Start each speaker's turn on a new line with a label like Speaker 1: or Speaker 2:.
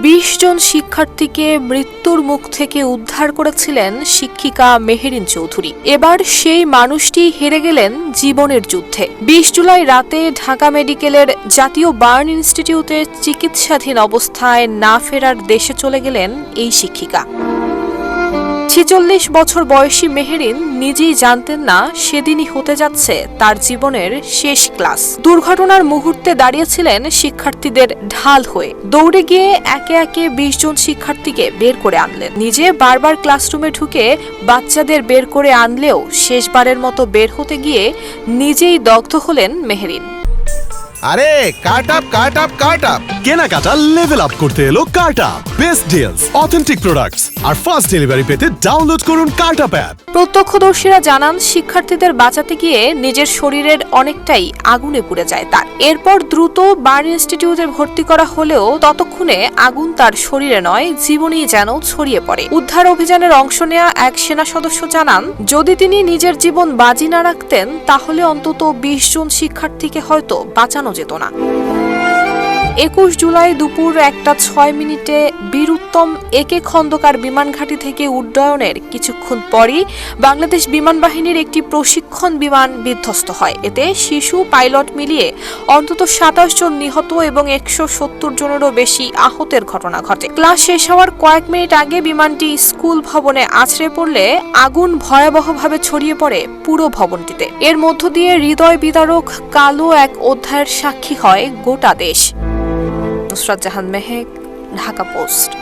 Speaker 1: বিশ জন শিক্ষার্থীকে মৃত্যুর মুখ থেকে উদ্ধার করেছিলেন শিক্ষিকা মেহেরিন চৌধুরী। এবার সেই মানুষটি হেরে গেলেন জীবনের যুদ্ধে। বিশ জুলাই রাতে ঢাকা মেডিকেলের জাতীয় বার্ন ইনস্টিটিউটে চিকিৎসাধীন অবস্থায় না ফেরার দেশে চলে গেলেন এই শিক্ষিকা। ছেচল্লিশ বছর বয়সী মেহেরিন নিজেই জানতেন না সেদিনই হতে যাচ্ছে তার জীবনের শেষ ক্লাস। দুর্ঘটনার মুহূর্তে দাঁড়িয়েছিলেন শিক্ষার্থীদের ঢাল হয়ে। দৌড়ে গিয়ে একে একে বিশ জন শিক্ষার্থীকে বের করে আনলেন। নিজে বারবার ক্লাসরুমে ঢুকে বাচ্চাদের বের করে আনলেও শেষবারের মতো বের হতে গিয়ে নিজেই দগ্ধ হলেন মেহেরিন।
Speaker 2: আরে cut up cut up cut up.
Speaker 3: কেনাকাটা লেভেল আপ করতে এলো কার্টা বেস্ট ডিলস অথেন্টিক প্রোডাক্টস আর ফাস্ট ডেলিভারি পেতে ডাউনলোড করুন অ্যাপ
Speaker 1: প্রত্যক্ষদর্শীরা জানান, শিক্ষার্থীদের বাঁচাতে গিয়ে নিজের শরীরের অনেকটাই আগুনে পুড়ে যায় তার। এরপর দ্রুত বার্ন ইনস্টিটিউটে ভর্তি করা হলেও ততক্ষণে আগুন তার শরীরে নয়, জীবনেই যেন ছড়িয়ে পড়ে। উদ্ধার অভিযানের অংশ নেওয়া এক সেনা সদস্য জানান, যদি তিনি নিজের জীবন বাজি না রাখতেন, তাহলে অন্তত বিশ জন শিক্ষার্থীকে হয়তো বাঁচানো যেত না। একুশ জুলাই দুপুর একটা ছয় মিনিটে বীরুত্তম একে খন্দকার বিমান ঘাঁটি থেকে উড্ডয়নের কিছুক্ষণ পরই বাংলাদেশ বিমান বাহিনীর একটি প্রশিক্ষণ বিমান বিধ্বস্ত হয়। এতে শিশু, পাইলট মিলিয়ে অন্তত সাতাশ জন নিহত এবং একশো সত্তর জনেরও বেশি আহতের ঘটনা ঘটে। ক্লাস শেষ হওয়ার কয়েক মিনিট আগে বিমানটি স্কুল ভবনে আছড়ে পড়লে আগুন ভয়াবহভাবে ছড়িয়ে পড়ে পুরো ভবনটিতে। এর মধ্য দিয়ে হৃদয় বিদারক কালো এক অধ্যায়ের সাক্ষী হয় গোটা দেশ। नुसरत जहान मेहक ढाका पोस्ट